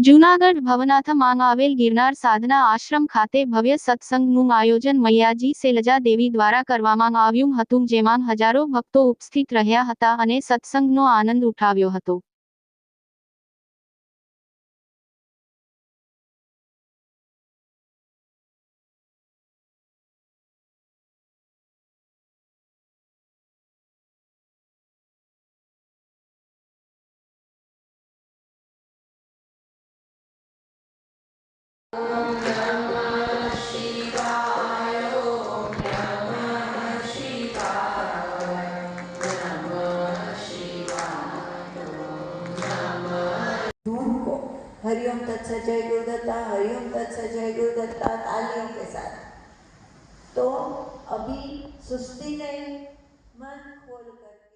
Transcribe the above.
જૂનાગઢ ભવનાથમાં આવેલ ગિરનાર સાધના આશ્રમ ખાતે ભવ્ય સત્સંગનું આયોજન મૈયાજી સેલજા દેવી દ્વારા કરવામાં આવ્યું હતું, જેમાં હજારો ભક્તો ઉપસ્થિત રહ્યા હતા અને સત્સંગનો આનંદ ઉઠાવ્યો હતો. धूम को हरिओम तत्सत जय गुरुदत्ता, हरिओम तत्सत जय गुरुदत्ता, तालियों के साथ। तो अभी सुस्ती नहीं मन खोल कर